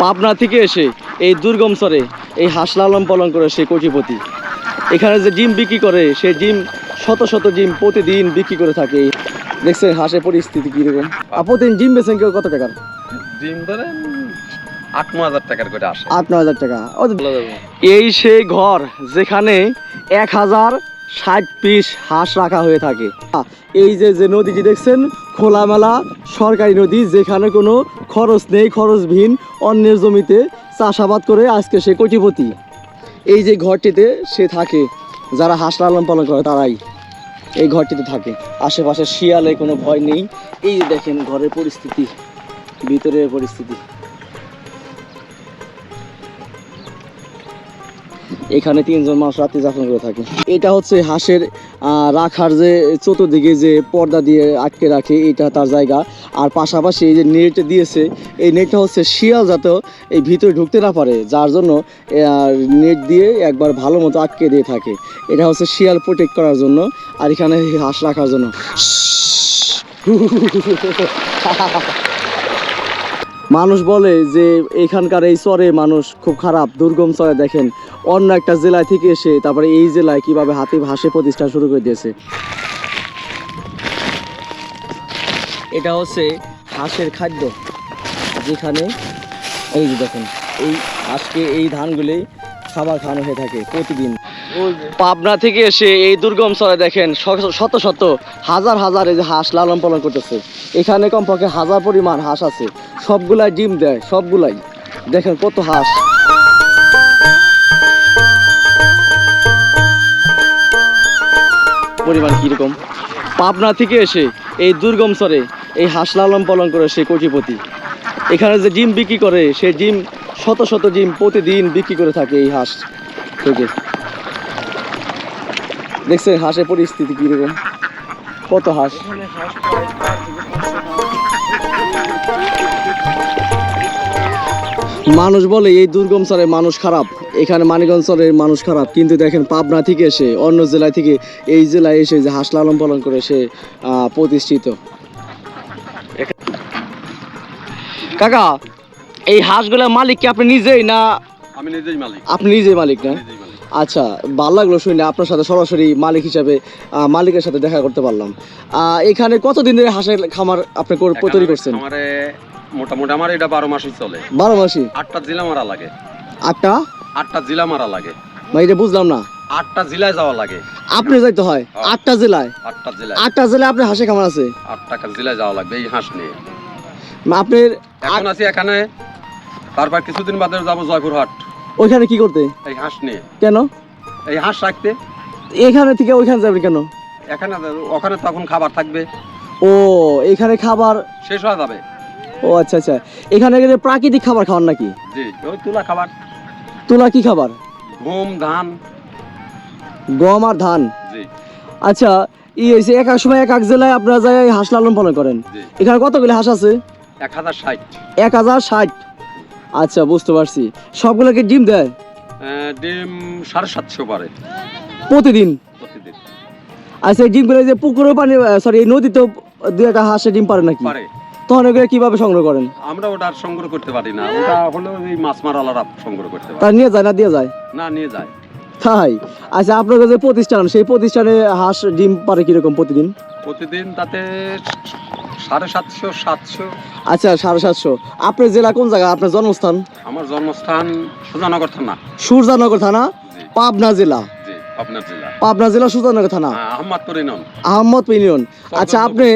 পাবনা থেকে এসে এই দুর্গম চরে এই হাঁস লালন পালন করে সে কোটিপতি। এখানে যে ডিম বিক্রি করে সে ডিম শত শত ডিম প্রতিদিন বিক্রি করে থাকে। দেখছেন হাঁসের পরিস্থিতি কীরকম প্রতিদিন ডিম বেছেন কেউ কত টাকার? ডিম ধরেন আট ন হাজার টাকার করে আসে। আট ন হাজার টাকা। এই সেই ঘর যেখানে এক হাজার ষাট পিস হাঁস রাখা হয়ে থাকে। এই যে যে নদীটি দেখছেন খোলামেলা সরকারি নদী যেখানে কোনো খরচ নেই খরচবিহীন অন্যের জমিতে চাষাবাদ করে আজকে সে কোটিপতি। এই যে ঘরটিতে সে থাকে, যারা হাঁস লালন পালন করে তারাই এই ঘরটিতে থাকে। আশেপাশে শিয়ালে কোনো ভয় নেই। এই দেখেন ঘরের পরিস্থিতি, ভিতরের পরিস্থিতি। এখানে তিনজন মানুষ রাত্রি যাপন করে থাকে। এটা হচ্ছে হাঁসের রাখার যে চতুর্দিকে যে পর্দা দিয়ে আটকে রাখে, এটা তার জায়গা। আর পাশাপাশি এই যে নেট দিয়েছে, এই নেটটা হচ্ছে শিয়াল যাতে এই ভিতরে ঢুকতে না পারে, যার জন্য নেট দিয়ে একবার ভালো মতো আটকে দিয়ে থাকে। এটা হচ্ছে শিয়াল প্রোটেক্ট করার জন্য, আর এখানে হাঁস রাখার জন্য। মানুষ বলে যে, এখানকার এই চরে মানুষ খুব খারাপ, দুর্গম চরে দেখেন। অন্য একটা জেলায় থেকে এসে তারপরে এই জেলায় কীভাবে হাতে হাসে প্রতিষ্ঠা শুরু করে দিয়েছে। এটা হচ্ছে হাঁসের খাদ্য। যেখানে এই যে দেখেন, এই হাঁসকে এই ধানগুলি খাবার খাওয়ানো হয়ে থাকে প্রতিদিন। পাবনা থেকে এসে এই দুর্গম চরে দেখেন শত শত, হাজার হাজার এই যে হাঁস লালন পালন করতেছে। এখানে কমপক্ষে হাজার পরিমাণ হাঁস আছে। সবগুলাই ডিম দেয়, সবগুলাই। দেখেন কত হাঁস। পরিমাণ কীরকম? পাবনা থেকে এসে এই দুর্গম স্বরে এই হাঁস লালন পালন করে সে কোটিপতি। এখানে যে ডিম বিক্রি করে, সে ডিম শত শত ডিম প্রতিদিন বিক্রি করে থাকে এই হাঁস থেকে। দেখছেন হাঁসের পরিস্থিতি কীরকম? কত হাঁস? মানুষ বলে এই দুর্গম চরে মানুষ খারাপ এখানে মানিকগঞ্জ চরের মানুষ খারাপ। কিন্তু দেখেন পাবনা থেকে এসে অন্য জেলায় থেকে এই জেলায় এসে যে হাঁস লালন পালন করে সে প্রতিষ্ঠিত। কাকা এই হাঁসগুলোর মালিক কি আপনি নিজেই না আমি নিজেই মালিক। আপনি নিজেই মালিক না? আচ্ছা ভালো লাগল শুনে আপনার সাথে সরাসরি মালিক হিসাবে মালিকের সাথে দেখা করতে পারলাম। আহ, এখানে কতদিন ধরে হাঁসের খামার আপনি তৈরি করছেন? মোটামুটি আমার এটা বারো মাসই চলে। বারো মাসি আটটা জিলা মারা লাগে। আটটা? আটটা জিলা মারা লাগে। মানে এটা বুঝলাম না। আটটা জেলায় যাওয়া লাগে। আপনি যাইতে হয়? আটটা জেলায়? আটটা জেলায়। আটটা জেলায় আপনি হাঁসের খামার আছে? আটটা জেলায় যাওয়া লাগবে এই হাঁস নিয়ে। আপনার এখন আছি এখানে। তারপর কিছুদিন বাদে যাব জয়পুরহাট। ওইখানে কি করতে? এই হাঁস নিয়ে। কেন? এই হাঁস রাখতে। এখানে থেকে ওইখানে যাবেন কেন? এখানে ওখানে তখন খাবার থাকবে। ও এখানে খাবার শেষ হয়ে যাবে। ও আচ্ছা আচ্ছা। এখানে গেলে প্রাকৃতিক খাবার খাওয়ান নাকি? জি ওই তুলা খাবার। তুলা কি খাবার? গম ধান। গম আর ধান? জি। আচ্ছা ই হয়েছে এক এক সময় এক এক জেলায় আপনারা যায় হাঁস লালন পালন করেন। জি। এখানে কতগুলো হাঁস আছে? এক হাজার ষাট। এক হাজার ষাট। আচ্ছা বুঝতে পারছি। সবগুলোকে ডিম দেয়? আহ, ডিম সাড়ে সাতশো পারে। প্রতিদিন? প্রতিদিন। আচ্ছা এই ডিমগুলো যে পুকুরে পানি সরি নদীতেও দু একটা হাঁসে ডিম পারে নাকি? পারে। তখন এগুলো কীভাবে সংগ্রহ করেন? আমরা ওটা আর সংগ্রহ করতে পারি না। ওটা হলো এই মাছ মারালারা সংগ্রহ করতে পারে। তা নিয়ে যায় না দিয়ে যায়? না নিয়ে যায়। তাই? আচ্ছা আপনার যে প্রতিষ্ঠান সেই প্রতিষ্ঠানে হাঁস ডিম পারে কীরকম প্রতিদিন? প্রতিদিন তাতে সাড়ে সাতশো সাতশো। আচ্ছা সাড়ে সাতশো। আপনার জেলা কোন জায়গা? আপনার জন্মস্থান? আমার জন্মস্থান সুজানগর থানা। সূর্যানগর থানা পাবনা জেলা। পাবনা জেলা। সূর্যানগর থানা? হ্যাঁ, আহমদ ইউনিয়ন। আচ্ছা আপনি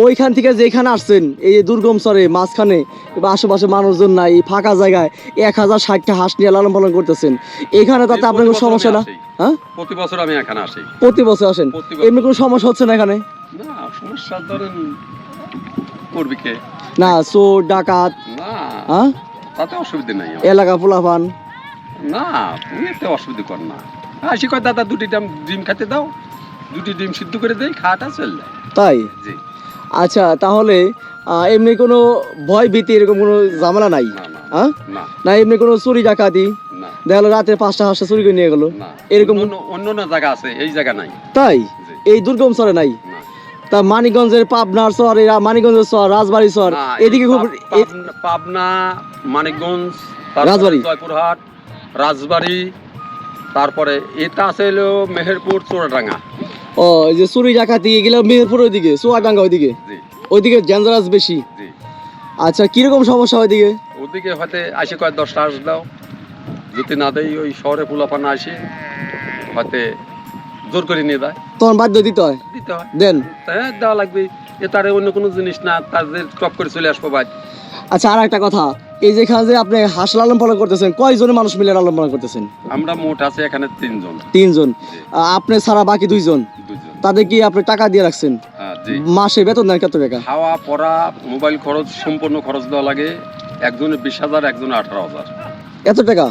ওইখান থেকে যেখানে আসছেন এই দুর্গম চরে মাঝখানে বা আশেপাশে মানুষজন নাই ফাঁকা জায়গায় এক হাজার ষাটটা হাঁস নিয়ে লালন পালন করতেছেন এখানে তাতে আপনার কোনো সমস্যা না? হ্যাঁ? প্রতি বছর আমি এখানে আসি। প্রতি বছর আসেন? এমনি কোনো সমস্যা হচ্ছে না এখানে? না সমস্যা ধরেন করবি কে? না চোর ডাকাত? না হ্যাঁ? তাতে অসুবিধা নাই এলাকা পোলাপান? না তুমি এতে অসুবিধা কর না। আসি কয় দাদা দুটি ডিম ডিম খেতে দাও। দুটি ডিম সিদ্ধ করে দেই খাওয়াটা চল যায়। তাই? জি। আচ্ছা তাহলে এমনি কোনো ভয় ভীতি এরকম কোনো ঝামেলা নাই? হ্যাঁ? না। এমনি কোনো চুরি ডাকাতি? না। দেখা গেলো রাতে পাঁচটা হাঁসটা চুরি করে নিয়ে গেলো? এরকম- অন্য অন্য না জায়গা আছে এই জায়গা নাই। তাই? এই দুর্গম চরে নাই? তা মানিকগঞ্জের পাবনার এরা মানিকগঞ্জের চর রাজবাড়ি না, এদিকে খুব পাবনা- পাবনা মানিকগঞ্জ রাজবাড়ি। জয়পুরহাট রাজবাড়ি তারপরে এটা আছে হলো মেহেরপুর চোরাডাঙ্গা ও এই যে চুরি ডাকাতি এগুলো মেহেরপুর ওইদিকে চুয়াডাঙ্গা ওইদিকে? জি। ওইদিকে ডেঞ্জারাস বেশি? জি। আচ্ছা কীরকম সমস্যা ওইদিকে? ওদিকে হয়তো আসে কয়েক দশটা আস দাও। যদি না দেয় ওই শহরে পোলাপানা আসে হয়তো জোর করে নিয়ে দেয় তখন বাধ্য দিতে হয়? দিতে হয়। দেন? হ্যাঁ দেওয়া লাগবে। এ তার অন্য কোনো জিনিস না তার যে টপ করে চলে আসব বাদ আচ্ছা আর একটা কথা। এই যেখানে যে আপনি হাঁস লালন পালন করতেছেন কয়জনের মানুষ মিলে লালন পালন করতেছেন? আমরা মোট আছে এখানে তিনজন। তিনজন। আপনি ছাড়া বাকি দুইজন? তাদের কি আপনি টাকা দিয়ে রাখছেন? মাসে বেতন দেন কত টাকা? খাওয়া পড়া মোবাইল খরচ সম্পূর্ণ খরচ দেওয়া লাগে। একজনের বিশ হাজার একজনের আঠারো হাজার। এত টাকা?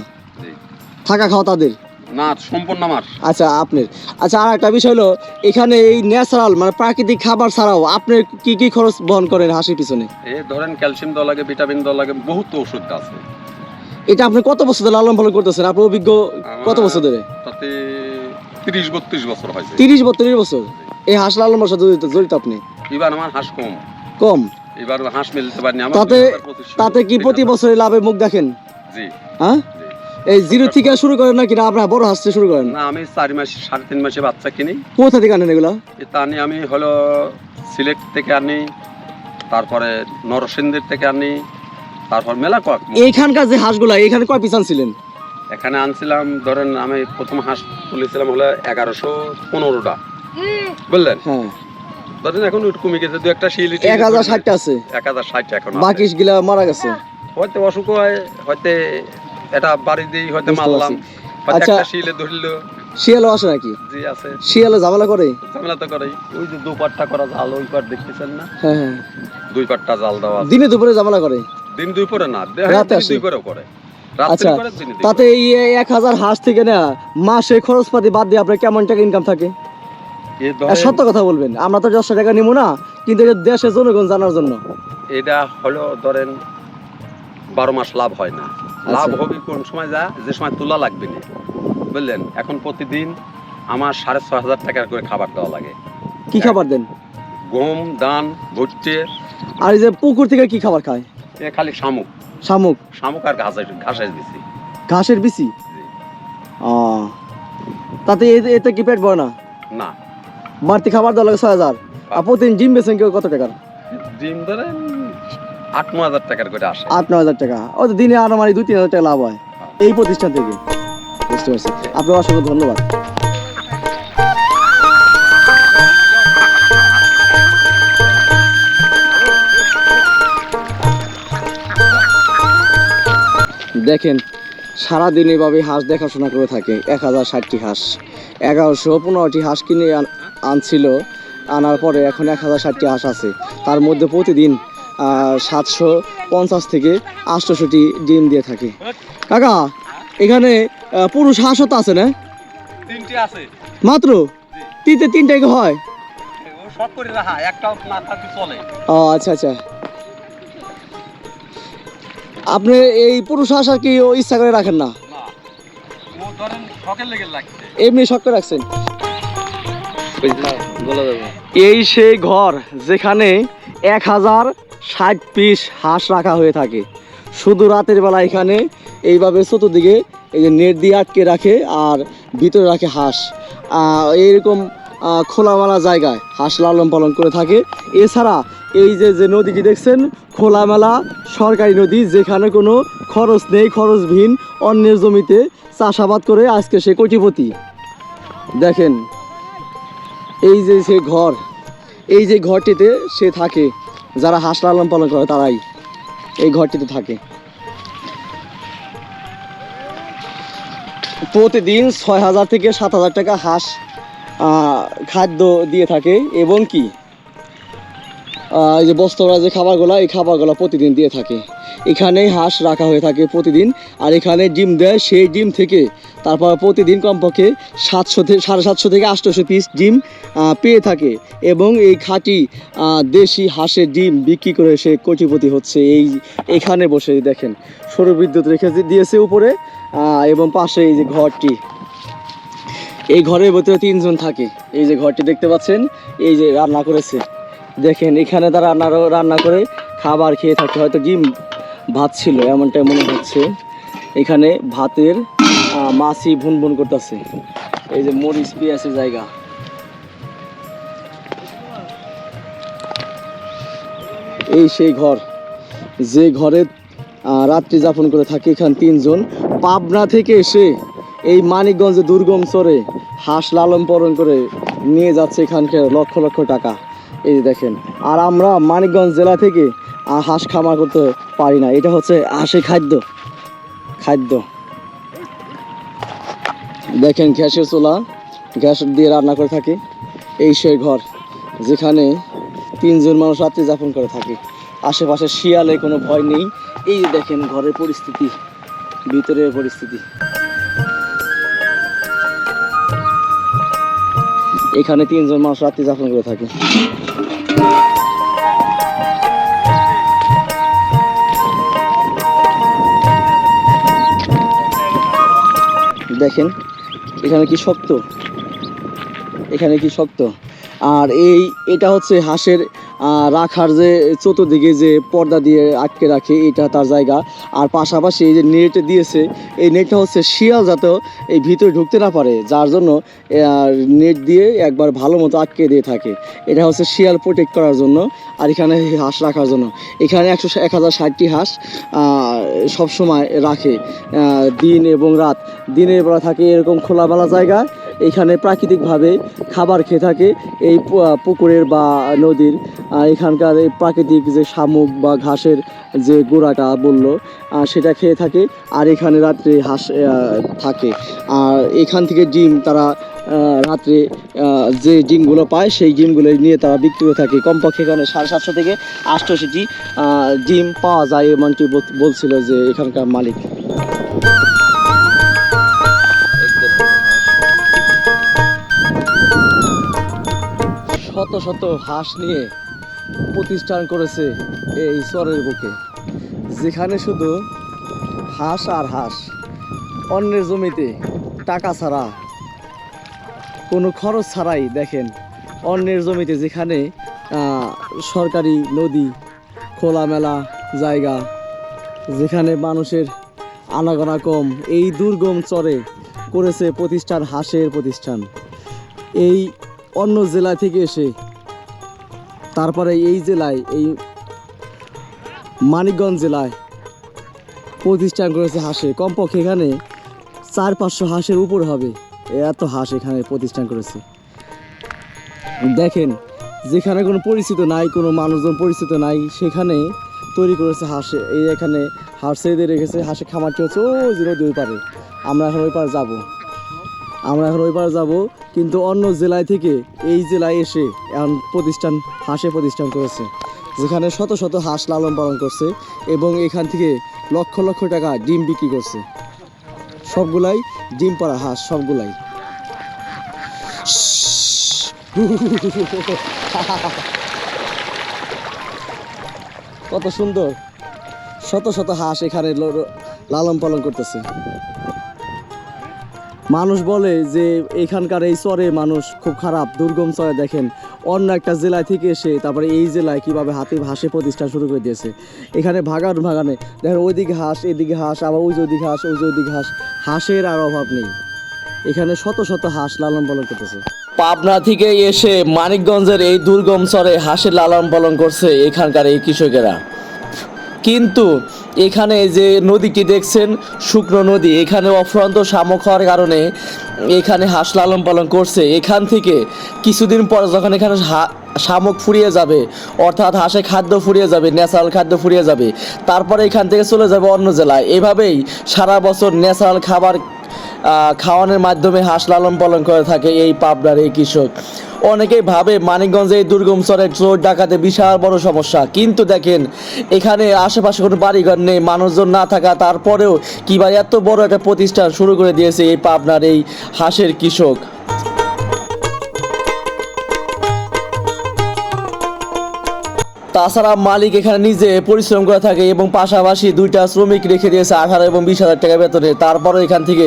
থাকা খাওয়া তাদের? না সম্পূর্ণ আমার। আচ্ছা আপনার। আচ্ছা আর একটা বিষয় হলো এখানে এই ন্যাচারাল মানে প্রাকৃতিক খাবার ছাড়াও আপনি কি কি খরচ বহন করেন হাসির পিছনে? এ ধরেন ক্যালসিয়াম দেওয়া লাগে ভিটামিন দেওয়া লাগে বহুত ওষুধ আছে। এটা আপনি কত বছর ধরে লালন পালন করতেছেন? অভিজ্ঞ কত বছর ধরে? তাতে তিরিশ বত্রিশ বছর হয়েছে। তিরিশ বত্রিশ বছর? এই হাঁস লালন সাথে জড়িত জড়িত আপনি? এবার আমার হাঁস কম। কম? এবার হাঁস মিলতে পারিনি আমার তাতে- তাতে কি প্রতি বছরে লাভের মুখ দেখেন? জি। হ্যাঁ? এই জিরো থেকে শুরু করেন নাকি না আপনার বড় হাঁসতে শুরু করেন? না আমি চার মাস সাড়ে তিন মাসে বাচ্চা কিনি। কোথা থেকে আনেন এগুলা? এটা আনি আমি হলো সিলেট থেকে আনি তারপরে নরসিংদীর থেকে আনি তারপর মেলা কয়েক এইখানকার যে হাঁসগুলা এখানে কয় পিছান ছিলেন এখানে আনছিলাম ধরেন আমি প্রথম হাঁস তুলেছিলাম হলো এগারোশো পনেরোটা। বুঝলেন? হ্যাঁ। ধরেন এখন একটু কমে গেছে দু একটা শিলি এক হাজার ষাটটা আছে। এক হাজার ষাট এখন বাকি গিলা মারা গেছে। হয়তো অসুখ হয় হয়তো এটা বাড়ি হয়তো মারলাম। আচ্ছা। শিলে ধরলো। শিয়ালও আসে নাকি? জি আছে। শিয়ালে ঝামেলা করে? ঝামেলা তো করেই। ওই যে দু পাটটা করা জাল ওই পাট দেখতেছেন না? হ্যাঁ হ্যাঁ। দুই পাটটা জাল দেওয়া দিনে দুপুরে ঝামেলা করে? দিন দুই পরে না। রাতে আসে? দুই পরেও করে। আচ্ছা, করে তাতে এই এক হাজার হাঁস থেকে না মাসে খরচপাতি বাদ দিয়ে আপনার কেমন টাকা ইনকাম থাকে? সত্য কথা বলবেন আমরা তো দশশো টাকা নিবো না কিন্তু এটা দেশের জনগণ জানার জন্য। এটা হলো ধরেন বারো মাস লাভ হয় না। লাভ আচ্ছা। হবে কোন সময় যা? যে সময় তোলা লাগবে না। বুঝলেন? এখন প্রতিদিন আমার সাড়ে ছয় হাজার টাকা করে খাবার দেওয়া লাগে। কি খাবার দেন? গম ধান ভুট্টে। আর এই যে পুকুর থেকে কি খাবার খায়? এ খালি শামুক। শামুক? শামুক আর ঘাসের ঘাসের দিছি ঘাসের বিচি? ও তাতে এতে কি পেট ভরে না? না। বাড়তি খাবার দেওয়া লাগে ছয় হাজার। আর প্রতিদিন ডিম বেছেন কেউ কত টাকার? ডিম ধরেন আট ন হাজার টাকার করে আসে। আট ন হাজার টাকা। ও তো দিনে আনামারি দুই তিন হাজার টাকা লাভ হয়। এই প্রতিষ্ঠান থেকে। বুঝতে পারছি। আপনার অসংখ্য ধন্যবাদ। দেখেন, সারাদিন এভাবে হাঁস দেখাশোনা করে থাকে। এক হাজার ষাটটি হাঁস। এগারোশো পনেরোটি হাঁস কিনে আনছিল। আনার পরে এখন এক হাজার ষাটটি হাঁস আছে। তার মধ্যে প্রতিদিন সাতশো পঞ্চাশ থেকে আটশোশোটি ডিম দিয়ে থাকে। কাকা এখানে আহ, পুরুষ হাঁসও তো আছে না? তিনটে আছে। মাত্র? তিনটে তিনটে কি হয়? ও সব করে রাখা একটাও না থাকলে চলে? ও আচ্ছা আচ্ছা। আপনি এই পুরুষ হাঁস আর কি ও ইচ্ছা করে রাখেন না? না। ও ধরেন শখের লেগে লাগছে। এমনি শখ করে রাখছেন? এই সেই ঘর যেখানে এক হাজার ষাট পিস হাঁস রাখা হয়ে থাকে। শুধু রাতের বেলা এখানে এইভাবে চতুর্দিকে এই যে নেট দিয়ে আটকে রাখে আর ভিতরে রাখে হাঁস। এইরকম খোলামেলা জায়গায় হাঁস লালন পালন করে থাকে। এছাড়া এই যে যে নদীটি দেখছেন, খোলামেলা সরকারি নদী যেখানে কোনো খরচ নেই, খরচবিহীন অন্যের জমিতে চাষাবাদ করে আজকে সে কোটিপতি। দেখেন, এই যে সে ঘর, এই যে ঘরটিতে সে থাকে। যারা হাঁস লালন পালন করে, তারাই এই ঘরটিতে থাকে। প্রতিদিন ছয় হাজার থেকে সাত হাজার টাকা হাঁস খাদ্য দিয়ে থাকে এবং কি? এই যে বস্ত্ররা, যে খাবারগুলো, এই খাবারগুলো প্রতিদিন দিয়ে থাকে। এখানেই হাঁস রাখা হয়ে থাকে প্রতিদিন। আর এখানে ডিম দেয় সেই ডিম থেকে। তারপর প্রতিদিন কমপক্ষে সাতশো থেকে, সাড়ে সাতশো থেকে আটশোশো পিস ডিম পেয়ে থাকে। এবং এই খাঁটি দেশি হাঁসের ডিম বিক্রি করে সে কোটিপতি হচ্ছে। এই এখানে বসে দেখেন, সৌর বিদ্যুৎ রেখে দিয়েছে উপরে এবং পাশে এই যে ঘরটি। এই ঘরের ভিতরে তিনজন থাকে। এই যে ঘরটি দেখতে পাচ্ছেন, এই যে রান্না করেছে। দেখেন, এখানে তারা রান্না রান্না করে খাবার খেয়ে থাকে। হয়তো ডিম ভাত ছিল, এমনটাই মনে হচ্ছে। এখানে ভাতের মাছি ভুন ভুন করতেছে। এই যে মরিচ, পেঁয়াজের জায়গা। এই সেই ঘর। যে ঘরে রাত্রি যাপন করে থাকে এখানে তিনজন। পাবনা থেকে এসে এই মানিকগঞ্জে দুর্গম চরে হাঁস লালন পালন করে নিয়ে যাচ্ছে এখানকার লক্ষ লক্ষ টাকা। এই দেখেন। আর আমরা মানিকগঞ্জ জেলা থেকে হাঁস খামার করতে পারি না। এটা হচ্ছে হাঁসের খাদ্য। খাদ্য। দেখেন গ্যাসের চুলা। গ্যাস দিয়ে রান্না করে থাকে। এই সেই ঘর, যেখানে তিনজন মানুষ রাত্রি যাপন করে থাকে। আশেপাশে শিয়ালে কোনো ভয় নেই। এই দেখেন ঘরের পরিস্থিতি, ভিতরের পরিস্থিতি। এখানে তিনজন মানুষ রাত্রি যাপন করে থাকে। দেখেন এখানে কি শক্ত? এখানে কি শক্ত? আর এই এটা হচ্ছে হাঁসের রাখার যে চতুর্দিকে যে পর্দা দিয়ে আটকে রাখে, এটা তার জায়গা। আর পাশাপাশি এই যে নেট দিয়েছে, এই নেটটা হচ্ছে শিয়াল যাতে এই ভিতরে ঢুকতে না পারে, যার জন্য নেট দিয়ে একবার ভালো মতো আটকে দিয়ে থাকে। এটা হচ্ছে শিয়াল প্রোটেক্ট করার জন্য, আর এখানে হাঁস রাখার জন্য। এখানে একশো এক হাজার ষাটটি হাঁস সবসময় রাখে দিন এবং রাত। দিনের বেলা থাকে এরকম খোলামেলা জায়গায় এখানে প্রাকৃতিকভাবে খাবার খেয়ে থাকে, এই পুকুরের বা নদীর এখানকার এই প্রাকৃতিক যে শামুক বা ঘাসের যে গোড়াটা বলল সেটা খেয়ে থাকে। আর এখানে রাত্রে হাঁস থাকে। আর এখান থেকে ডিম তারা রাত্রে যে ডিমগুলো পায়, সেই ডিমগুলো নিয়ে তারা বিক্রি করে থাকে। কমপক্ষে এখানে সাড়ে সাতশো থেকে আটশোটি ডিম পাওয়া যায় এমনটি বল- বলছিল যে এখানকার মালিক। শত শত হাঁস নিয়ে প্রতিষ্ঠান করেছে এই চরের বুকে। যেখানে শুধু হাঁস আর হাঁস, অন্যের জমিতে টাকা ছাড়া, কোনো খরচ ছাড়াই দেখেন, অন্যের জমিতে যেখানে সরকারি নদী, খোলামেলা জায়গা, যেখানে মানুষের আনাগোনা কম, এই দুর্গম চরে করেছে প্রতিষ্ঠান হাঁসের প্রতিষ্ঠান। এই অন্য জেলা থেকে এসে তারপরে এই জেলায়, এই মানিকগঞ্জ জেলায় প্রতিষ্ঠান করেছে হাঁসে কমপক্ষে এখানে চার পাঁচশো হাঁসের উপর হবে। এত হাঁস এখানে প্রতিষ্ঠান করেছে। দেখেন, যেখানে কোনো পরিচিত নাই, কোনো মানুষজন পরিচিত নাই, সেখানে তৈরি করেছে হাঁসে। এই এখানে হাঁস ছেড়ে রেখেছে, হাঁসের খামারটি হচ্ছে ওই যে নদী ওই পারে। আমরা এখন ওই পারে যাব। আমরা এখন ওই পারে যাব। কিন্তু অন্য জেলায় থেকে এই জেলায় এসে প্রতিষ্ঠান হাঁসে প্রতিষ্ঠান করেছে, যেখানে শত শত হাঁস লালন পালন করছে এবং এখান থেকে লক্ষ লক্ষ টাকা ডিম বিক্রি করছে। সবগুলাই ডিম পাড়া হাঁস, সবগুলাই। কত সুন্দর। শত শত হাঁস এখানে লালন পালন করতেছে। মানুষ বলে যে এখানকার এই চরে মানুষ খুব খারাপ, দুর্গম চরে দেখেন। অন্য একটা জেলায় থেকে এসে তারপরে এই জেলায় কীভাবে হাতে হাঁসে প্রতিষ্ঠান শুরু করে দিয়েছে। এখানে ভাগান ভাগানে দেখেন ওইদিকে হাঁস, এদিকে হাঁস, আবার ওই যে হাঁস, ওই যে ওইদিকে হাঁস। হাঁসের আর অভাব নেই। এখানে শত শত হাঁস লালন পালন করতেছে। পাবনা থেকে এসে মানিকগঞ্জের এই দুর্গম চরে হাঁসের লালন পালন করছে এখানকার এই কৃষকেরা। কিন্তু এখানে যে নদীটি দেখছেন, শুকনো নদী, এখানে অফুরন্ত শামুক হওয়ার কারণে এখানে হাঁস লালন পালন করছে। এখান থেকে কিছুদিন পর যখন এখানে শামুক ফুরিয়ে যাবে, অর্থাৎ হাঁসে খাদ্য ফুরিয়ে যাবে, ন্যাচারাল খাদ্য ফুরিয়ে যাবে, তারপরে এখান থেকে চলে যাবে অন্য জেলায়। এভাবেই সারা বছর ন্যাচারাল খাবার খাওয়ানোর মাধ্যমে হাঁস লালন পালন করে থাকে এই পাবনার এই কৃষক। অনেকেই ভাবে মানিকগঞ্জে এই দুর্গম চরের চোর ডাকাতে বিশাল বড় সমস্যা। কিন্তু দেখেন, এখানে আশেপাশে কোনো বাড়িঘর নেই, মানুষজন না থাকা, তারপরেও কিবা এত বড় একটা প্রতিষ্ঠান শুরু করে দিয়েছে এই পাবনার এই হাঁসের কৃষক। তাছাড়া মালিক এখানে নিজে পরিশ্রম করে থাকে এবং পাশাপাশি দুইটা শ্রমিক রেখে দিয়েছে আঠারো এবং বিশ হাজার টাকা বেতনে। তারপরও এখান থেকে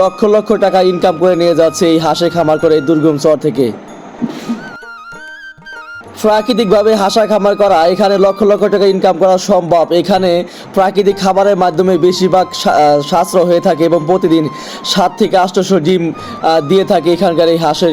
লক্ষ লক্ষ টাকা ইনকাম করে নিয়ে যাচ্ছে এই হাঁসে খামার করে এই দুর্গম চর থেকে। প্রাকৃতিকভাবে হাঁসা খামার করা, এখানে লক্ষ লক্ষ টাকা ইনকাম করা সম্ভব। এখানে প্রাকৃতিক খাবারের মাধ্যমে বেশিরভাগ সাশ্রয় হয়ে থাকে এবং প্রতিদিন সাত থেকে আটশোশো ডিম দিয়ে থাকে এখানকার এই হাঁসের